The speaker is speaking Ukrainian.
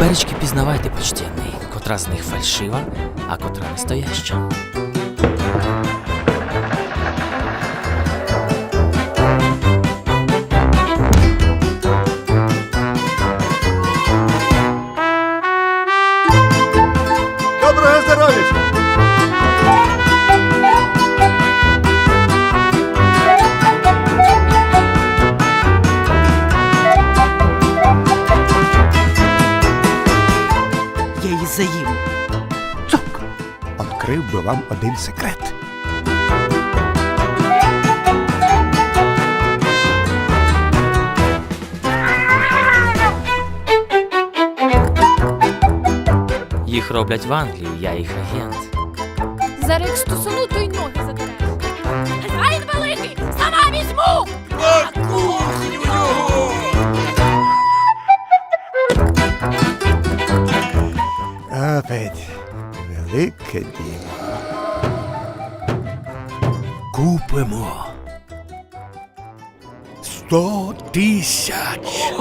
Теперечки пізнавайте, почтенний, котра з них фальшива, а котра настояща. Доброго її заїм. Цок! Открив би вам один секрет. Їх роблять в Англії, я їх агент. Зараз як стусану, то й ноги задереш. Він великий! Сама візьму! Опять велике діло. Купимо. Сто тисяч.